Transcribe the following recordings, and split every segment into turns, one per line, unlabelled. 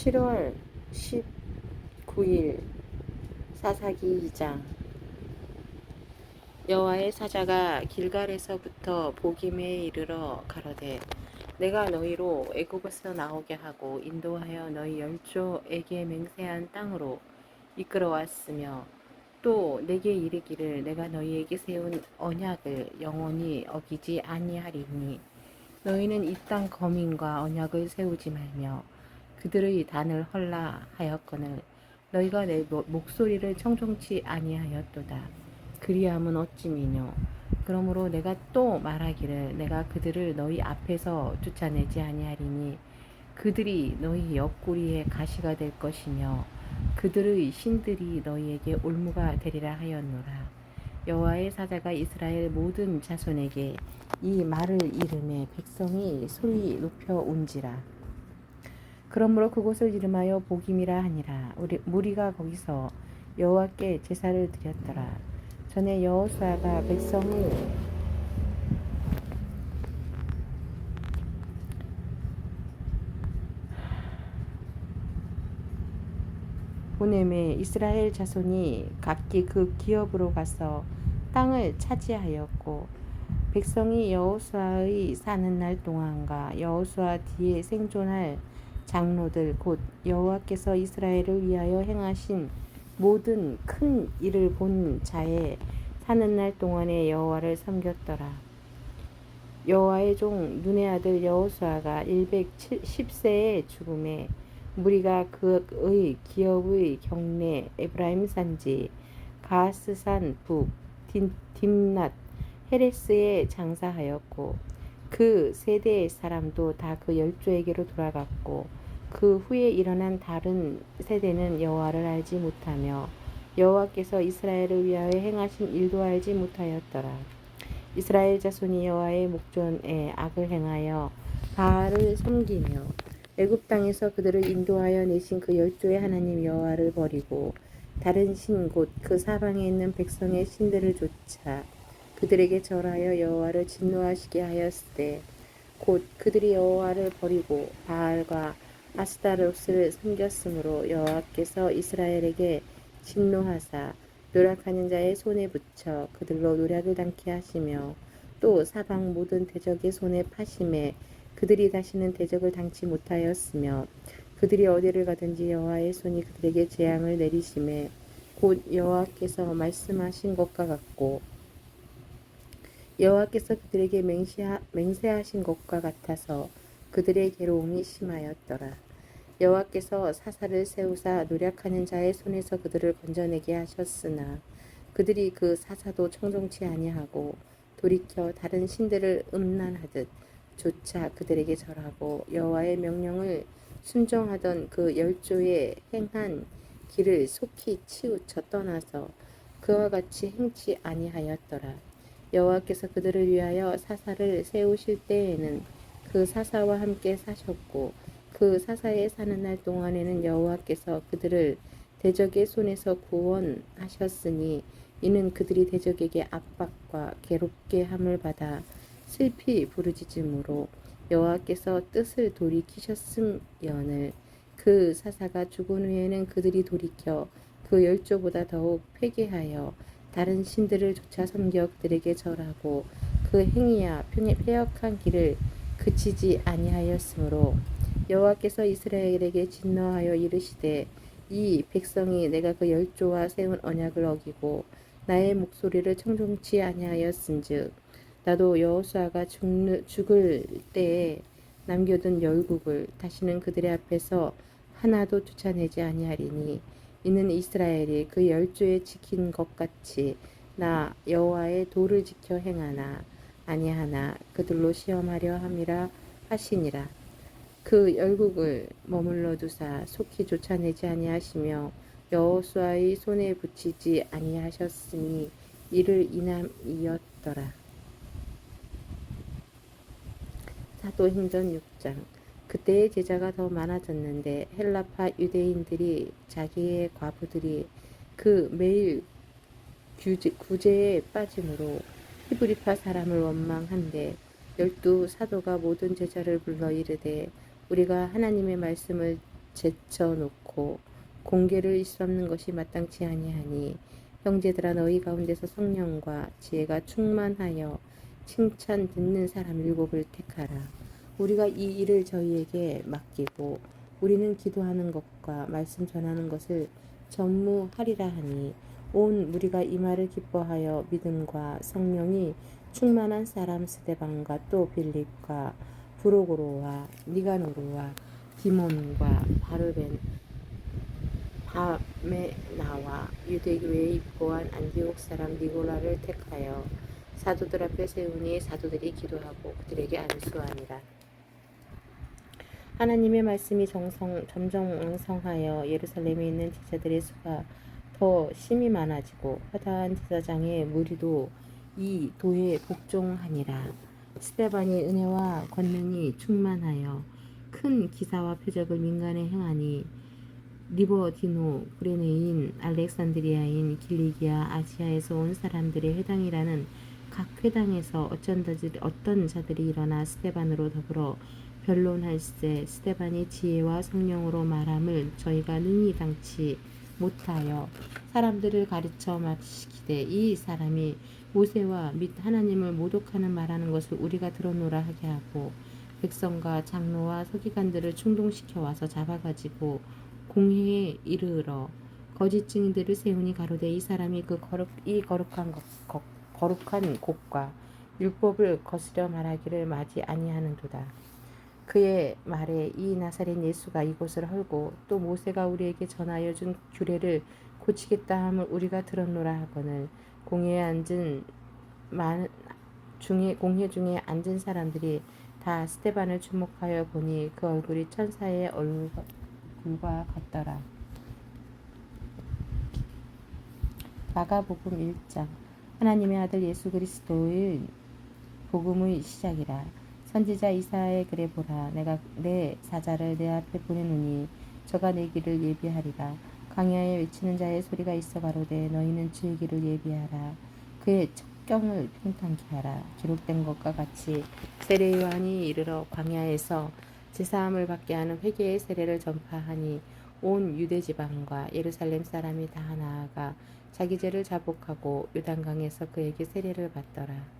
7월 19일 사사기 2장. 여호와의 사자가 길갈에서부터 보김에 이르러 가로되 내가 너희로 애굽에서 나오게 하고 인도하여 너희 열조에게 맹세한 땅으로 이끌어왔으며 또 내게 이르기를 내가 너희에게 세운 언약을 영원히 어기지 아니하리니 너희는 이 땅 거민과 언약을 세우지 말며 그들의 단을 헐라 하였거늘 너희가 내 모- 목소리를 청종치 아니하였도다. 그리함은 어찌미뇨? 그러므로 내가 또 말하기를 내가 그들을 너희 앞에서 쫓아내지 아니하리니 그들이 너희 옆구리에 가시가 될 것이며 그들의 신들이 너희에게 올무가 되리라 하였노라. 여호와의 사자가 이스라엘 모든 자손에게 이 말을 이름에 백성이 소리 높여 온지라 그러므로 그곳을 이름하여 복임이라 하니라. 우리 무리가 거기서 여호와께 제사를 드렸더라. 전에 여호수아가 백성을 보냄에 이스라엘 자손이 각기 그 기업으로 가서 땅을 차지하였고 백성이 여호수아의 사는 날 동안과 여호수아 뒤에 생존할 장로들 곧 여호와께서 이스라엘을 위하여 행하신 모든 큰 일을 본 자의 사는 날 동안에 여호와를 섬겼더라. 여호와의 종 눈의 아들 여호수아가 110세의 죽음에 무리가 그의 기업의 경내 에브라임 산지 가스산 북 딘- 딥낫 헤레스에 장사하였고 그 세대의 사람도 다 그 열조에게로 돌아갔고 그 후에 일어난 다른 세대는 여호와를 알지 못하며 여호와께서 이스라엘을 위하여 행하신 일도 알지 못하였더라. 이스라엘 자손이 여호와의 목전에 악을 행하여 바알을 섬기며 애굽 땅에서 그들을 인도하여 내신 그 열조의 하나님 여호와를 버리고 다른 신 곧 그 사방에 있는 백성의 신들을 쫓아 그들에게 절하여 여호와를 진노하시게 하였으되 곧 그들이 여호와를 버리고 바알과 아스타로스를 섬겼으므로 여호와께서 이스라엘에게 진노하사 노력하는 자의 손에 붙여 그들로 노력을 당케 하시며 또 사방 모든 대적의 손에 파심에 그들이 다시는 대적을 당치 못하였으며 그들이 어디를 가든지 여호와의 손이 그들에게 재앙을 내리심에 곧 여호와께서 말씀하신 것과 같고 여호와께서 그들에게 맹세하신 것과 같아서 그들의 괴로움이 심하였더라. 여호와께서 사사를 세우사 노력하는 자의 손에서 그들을 건져내게 하셨으나 그들이 그 사사도 청종치 아니하고 돌이켜 다른 신들을 음란하듯 조차 그들에게 절하고 여호와의 명령을 순종하던 그 열조의 행한 길을 속히 치우쳐 떠나서 그와 같이 행치 아니하였더라. 여호와께서 그들을 위하여 사사를 세우실 때에는 그 사사와 함께 사셨고 그 사사에 사는 날 동안에는 여호와께서 그들을 대적의 손에서 구원하셨으니 이는 그들이 대적에게 압박과 괴롭게 함을 받아 슬피 부르짖음으로 여호와께서 뜻을 돌이키셨음연을 그 사사가 죽은 후에는 그들이 돌이켜 그 열조보다 더욱 회개하여 다른 신들을 쫓아 섬겨 그들에게 절하고 그 행위야 평- 패역한 길을 그치지 아니하였으므로 여호와께서 이스라엘에게 진노하여 이르시되 이 백성이 내가 그 열조와 세운 언약을 어기고 나의 목소리를 청종치 아니하였은즉 나도 여호수아가 죽을 때에 남겨둔 열국을 다시는 그들의 앞에서 하나도 쫓아내지 아니하리니 이는 이스라엘이 그 열조에 지킨 것 같이 나 여호와의 도를 지켜 행하나 아니하나 그들로 시험하려 함이라 하시니라. 그 열국을 머물러 두사 속히 쫓아내지 아니하시며 여호수아의 손에 붙이지 아니하셨으니 이를 인함이었더라. 사도행전 6장. 그때의 제자가 더 많아졌는데 헬라파 유대인들이 자기의 과부들이 그 매일 규제, 구제에 빠짐으로 히브리파 사람을 원망한데 열두 사도가 모든 제자를 불러 이르되 우리가 하나님의 말씀을 제쳐놓고 공개를 일수없는 것이 마땅치 아니하니 형제들아 너희 가운데서 성령과 지혜가 충만하여 칭찬 듣는 사람 일곱을 택하라. 우리가 이 일을 저희에게 맡기고 우리는 기도하는 것과 말씀 전하는 것을 전무하리라 하니 온 무리가 이 말을 기뻐하여 믿음과 성령이 충만한 사람 스데반과 또 빌립과 브로고로와 니가노르와 디몬과 바르벤 밤에 나와 유대교회에 입고한 안디옥 사람 니고라를 택하여 사도들 앞에 세우니 사도들이 기도하고 그들에게 안수하니라. 하나님의 말씀이 정성, 점점 왕성하여 예루살렘에 있는 제자들의 수가 더 심히 많아지고 허다한 제사장의 무리도 이 도에 복종하니라. 스테반이 은혜와 권능이 충만하여 큰 기사와 표적을 민간에 행하니 리버디노, 브레네인, 알렉산드리아인, 길리기아, 아시아에서 온 사람들의 회당이라는 각 회당에서 어쩐 자들이, 어떤 자들이 일어나 스테반으로 더불어 변론할세 스테반이 지혜와 성령으로 말함을 저희가 능히 당치 못하여 사람들을 가르쳐 마시기되 이 사람이 모세와 및 하나님을 모독하는 말하는 것을 우리가 들어노라 하게 하고 백성과 장로와 서기관들을 충동시켜 와서 잡아가지고 공회에 이르러 거짓 증인들을 세우니 가로되 이 사람이 그 거룩 이 거룩한 것, 거, 거룩한 곳과 율법을 거스려 말하기를 맞이 아니하는도다. 그의 말에 이 나사렛 예수가 이곳을 헐고 또 모세가 우리에게 전하여 준 규례를 고치겠다 함을 우리가 들었노라 하거늘 공회에 앉은 만 중에 공회 중에 앉은 사람들이 다 스테반을 주목하여 보니 그 얼굴이 천사의 얼굴과 같더라. 마가복음 1장 하나님의 아들 예수 그리스도의 복음의 시작이라. 선지자 이사의 글에 보라 내가 내 사자를 내 앞에 보내노니 저가 내 길을 예비하리라. 광야에 외치는 자의 소리가 있어 가로되 너희는 주의 길을 예비하라. 그의 척경을 평탄케 하라. 기록된 것과 같이 세례 요한이 이르러 광야에서 제사함을 받게 하는 회개의 세례를 전파하니 온 유대 지방과 예루살렘 사람이 다 나아가 자기 죄를 자복하고 요단강에서 그에게 세례를 받더라.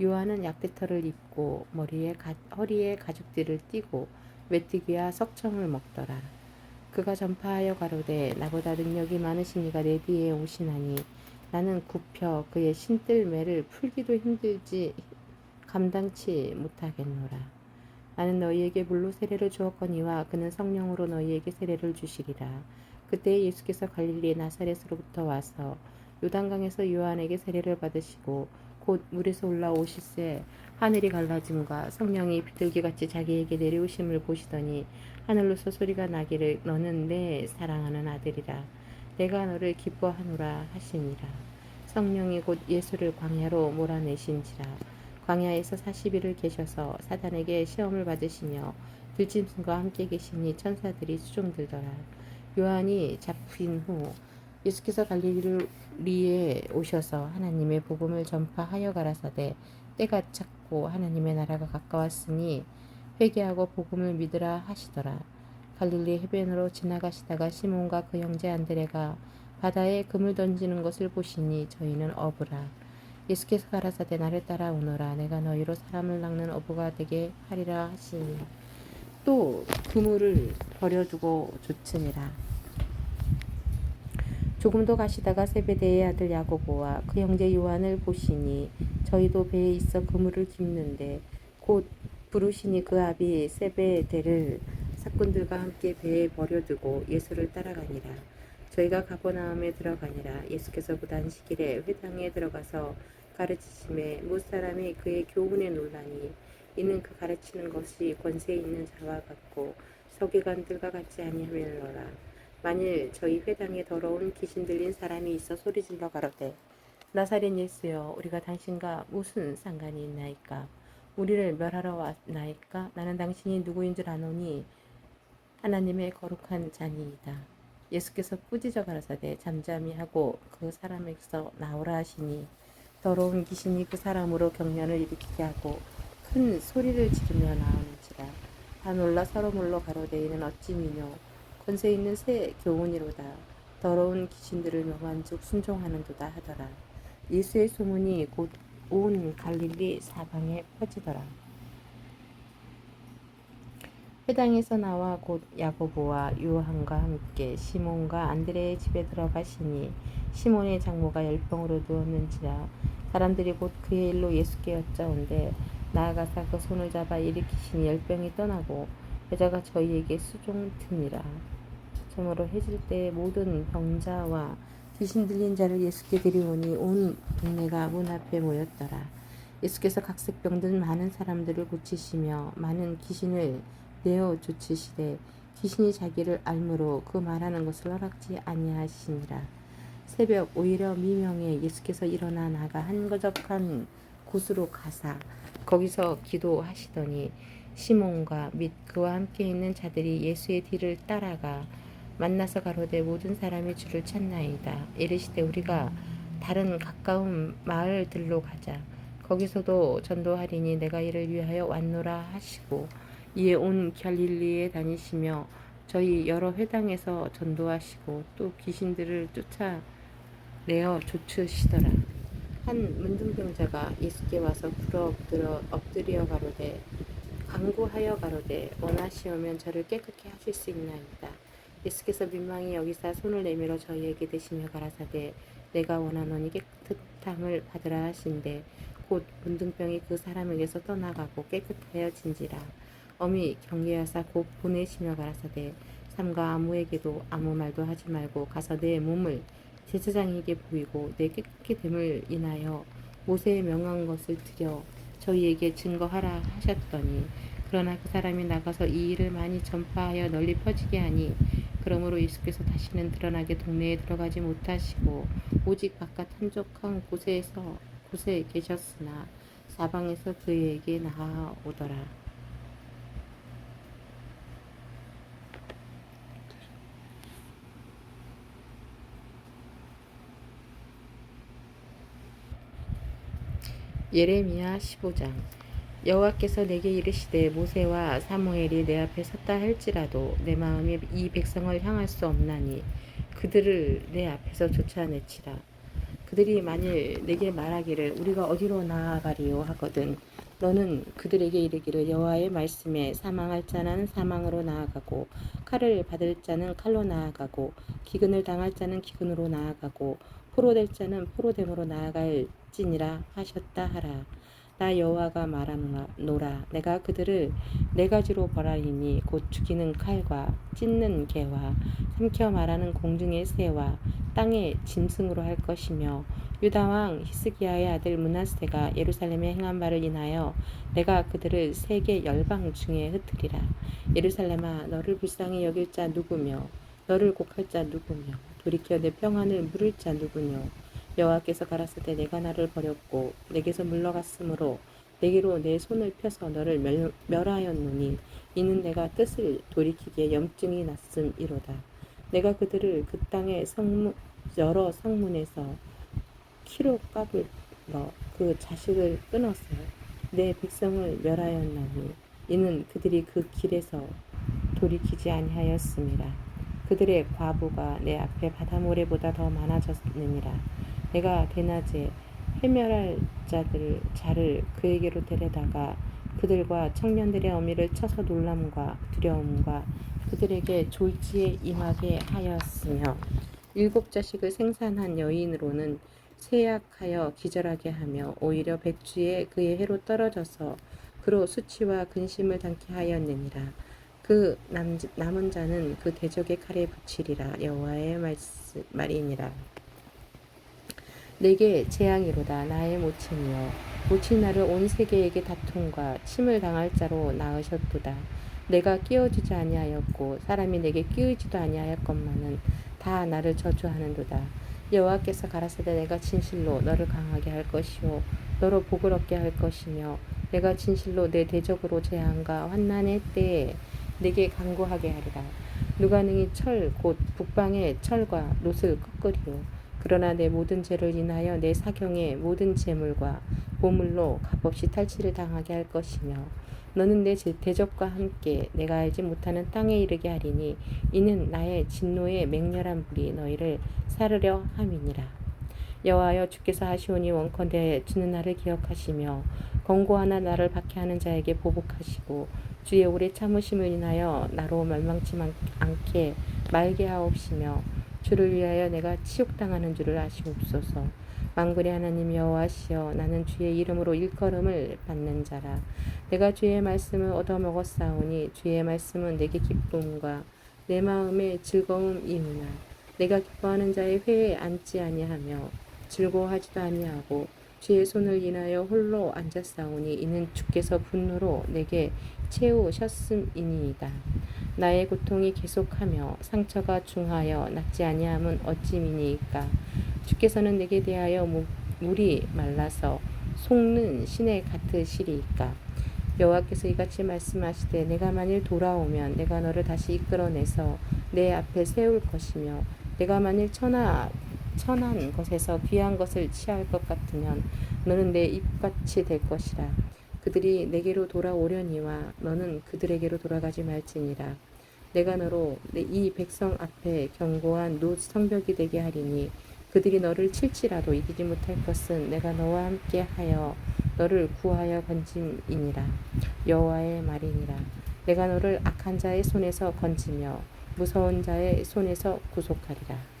요한은 약대털을 입고 머리에 가, 허리에 가죽띠를 띠고 메뚜기와 석청을 먹더라. 그가 전파하여 가로되 나보다 능력이 많으신 이가 내 뒤에 오시나니 나는 굽혀 그의 신뜰매를 풀기도 힘들지 감당치 못하겠노라. 나는 너희에게 물로 세례를 주었거니와 그는 성령으로 너희에게 세례를 주시리라. 그때 예수께서 갈릴리의 나사렛으로부터 와서 요단강에서 요한에게 세례를 받으시고 곧 물에서 올라 오실새 하늘이 갈라짐과 성령이 비둘기같이 자기에게 내려오심을 보시더니 하늘로서 소리가 나기를 너는 내 사랑하는 아들이라. 내가 너를 기뻐하노라 하시니라. 성령이 곧 예수를 광야로 몰아내신지라. 광야에서 40일을 계셔서 사단에게 시험을 받으시며 들짐승과 함께 계시니 천사들이 수종들더라. 요한이 잡힌 후 예수께서 갈릴리에 오셔서 하나님의 복음을 전파하여 가라사대 때가 찼고 하나님의 나라가 가까웠으니 회개하고 복음을 믿으라 하시더라. 갈릴리 해변으로 지나가시다가 시몬과 그 형제 안드레가 바다에 금을 던지는 것을 보시니 저희는 어부라. 예수께서 가라사대 나를 따라오너라. 내가 너희로 사람을 낚는 어부가 되게 하리라 하시니 또 그물을 버려두고 좋으니라. 조금 더 가시다가 세베대의 아들 야고보와 그 형제 요한을 보시니 저희도 배에 있어 그물을 깁는데 곧 부르시니 그 아비 세베대를 사꾼들과 함께 배에 버려두고 예수를 따라가니라. 저희가 가버나움에 들어가니라. 예수께서 그 단식일에 회당에 들어가서 가르치심에 못 사람이 그의 교훈에 놀라니 이는 그 가르치는 것이 권세 있는 자와 같고 서기관들과 같지 아니하멜로라. 만일 저희 회당에 더러운 귀신 들린 사람이 있어 소리질러 가로되 나사렛 예수여 우리가 당신과 무슨 상관이 있나이까? 우리를 멸하러 왔나이까? 나는 당신이 누구인 줄 아노니 하나님의 거룩한 자니이다. 예수께서 꾸짖어 가라사대 잠잠히 하고 그 사람에게서 나오라 하시니 더러운 귀신이 그 사람으로 경련을 일으키게 하고 큰 소리를 지르며 나오는지라. 다 놀라 서로 물러 가로되 이는 어찌 미뇨 권세 있는 새 교훈이로다. 더러운 귀신들을 명한 즉 순종하는도다 하더라. 예수의 소문이 곧 온 갈릴리 사방에 퍼지더라. 회당에서 나와 곧 야고보와 요한과 함께 시몬과 안드레의 집에 들어가시니 시몬의 장모가 열병으로 누웠는지라 사람들이 곧 그의 일로 예수께 여짜온데 나아가사 그 손을 잡아 일으키시니 열병이 떠나고 여자가 저희에게 수종드니라 저으로 해질 때 모든 병자와 귀신 들린 자를 예수께 드리오니 온 동네가 문 앞에 모였더라 예수께서 각색 병든 많은 사람들을 고치시며 많은 귀신을 내어 쫓으시되 귀신이 자기를 알므로 그 말하는 것을 허락지 아니하시니라. 새벽 오히려 미명에 예수께서 일어나 나가 한거적한 곳으로 가사 거기서 기도하시더니 시몬과 및 그와 함께 있는 자들이 예수의 뒤를 따라가 만나서 가로되 모든 사람이 주를 찾나이다. 이르시되 우리가 다른 가까운 마을들로 가자. 거기서도 전도하리니 내가 이를 위하여 왔노라 하시고 이에 온 갈릴리에 다니시며 저희 여러 회당에서 전도하시고 또 귀신들을 쫓아내어 쫓으시더라. 한 문둥병자가 예수께 와서 굴어 엎드려, 엎드려 가로되 강구하여 가로되 원하시오면 저를 깨끗게 하실 수 있나이다. 예수께서 민망히 여기사 손을 내밀어 저희에게 대시며 가라사대 내가 원하노니 깨끗함을 받으라 하신대. 곧 문둥병이 그 사람에게서 떠나가고 깨끗하여진지라. 어미 경계하사 곧 보내시며 가라사대. 삼가 아무에게도 아무 말도 하지 말고 가서 내 몸을 제사장에게 보이고 내 깨끗게 됨을 인하여 모세의 명한 것을 드려 저희에게 증거하라 하셨더니 그러나 그 사람이 나가서 이 일을 많이 전파하여 널리 퍼지게 하니 그러므로 예수께서 다시는 드러나게 동네에 들어가지 못하시고 오직 바깥 한적한 곳에서 곳에 계셨으나 사방에서 그에게 나아오더라. 예레미야 15장 여호와께서 내게 이르시되 모세와 사무엘이 내 앞에 섰다 할지라도 내 마음이 이 백성을 향할 수 없나니 그들을 내 앞에서 쫓아내치라 그들이 만일 내게 말하기를 우리가 어디로 나아가리요 하거든 너는 그들에게 이르기를 여호와의 말씀에 사망할 자는 사망으로 나아가고 칼을 받을 자는 칼로 나아가고 기근을 당할 자는 기근으로 나아가고 포로될 자는 포로됨으로 나아갈지니라 하셨다 하라. 나 여호와가 말하노라 내가 그들을 네 가지로 벌하리니 곧 죽이는 칼과 찢는 개와 삼켜 말하는 공중의 새와 땅의 짐승으로 할 것이며 유다 왕 히스기야의 아들 문하세가 예루살렘에 행한 바를 인하여 내가 그들을 세계 열방 중에 흩으리라. 예루살렘아 너를 불쌍히 여길 자 누구며? 너를 곡할 자 누구며? 돌이켜 내 평안을 물을 자 누구뇨 여호와께서 가라사대 내가 나를 버렸고 내게서 물러갔으므로 내게로 내 손을 펴서 너를 멸, 멸하였노니 이는 내가 뜻을 돌이키기에 염증이 났음이로다 내가 그들을 그 땅의 성문 여러 성문에서 키로 까불러 그 자식을 끊어서 내 백성을 멸하였나니 이는 그들이 그 길에서 돌이키지 아니하였습니다. 그들의 과부가 내 앞에 바다모래보다 더 많아졌느니라. 내가 대낮에 해멸할 자들 자를 그에게로 데려다가 그들과 청년들의 어미를 쳐서 놀람과 두려움과 그들에게 졸지에 임하게 하였으며 일곱 자식을 생산한 여인으로는 세약하여 기절하게 하며 오히려 백주에 그의 해로 떨어져서 그로 수치와 근심을 당케 하였느니라. 그 남, 남은 자는 그 대적의 칼에 붙이리라 여호와의 말씀, 말이니라. 내게 재앙이로다 나의 모친이여 모친 나를 온 세계에게 다툼과 침을 당할 자로 낳으셨도다. 내가 끼워주지 아니하였고 사람이 내게 끼우지도 아니하였건만은 다 나를 저주하는도다. 여호와께서 가라사대 내가 진실로 너를 강하게 할 것이요 너로 복을 얻게 할 것이며 내가 진실로 내 대적으로 재앙과 환난의 때에 내게 강구하게 하리라. 누가 능히 철 곧 북방의 철과 롯을 꺾으리요. 그러나 내 모든 죄를 인하여 내 사경의 모든 재물과 보물로 값없이 탈취를 당하게 할 것이며 너는 내 제- 대적과 함께 내가 알지 못하는 땅에 이르게 하리니 이는 나의 진노의 맹렬한 불이 너희를 사르려 함이니라. 여호와여 주께서 하시오니 원컨대 주는 나를 기억하시며 권고하나 나를 박해하는 자에게 보복하시고 주의 오래 참으심을 인하여 나로 멸망치 만- 않게 말게 하옵시며 주를 위하여 내가 치욕당하는 줄을 아시옵소서. 만군의 하나님 여호와시여 나는 주의 이름으로 일컬음을 받는 자라. 내가 주의 말씀을 얻어먹었사오니 주의 말씀은 내게 기쁨과 내 마음의 즐거움이구나. 내가 기뻐하는 자의 회에 앉지 아니하며 즐거워하지도 아니하고 주의 손을 인하여 홀로 앉았사오니 이는 주께서 분노로 내게 채우셨음이니이다. 나의 고통이 계속하며 상처가 중하여 낫지 아니함은 어찌미니이까? 주께서는 내게 대하여 무- 물이 말라서 속는 신에 같으시리이까? 여호와께서 이같이 말씀하시되 내가 만일 돌아오면 내가 너를 다시 이끌어내서 내 앞에 세울 것이며 내가 만일 천하 천한 것에서 귀한 것을 취할 것 같으면 너는 내 입같이 될 것이라. 그들이 내게로 돌아오려니와 너는 그들에게로 돌아가지 말지니라 내가 너로 내이 백성 앞에 견고한 노 성벽이 되게 하리니 그들이 너를 칠지라도 이기지 못할 것은 내가 너와 함께 하여 너를 구하여 건짐이니라. 여호와의 말이니라. 내가 너를 악한 자의 손에서 건지며 무서운 자의 손에서 구속하리라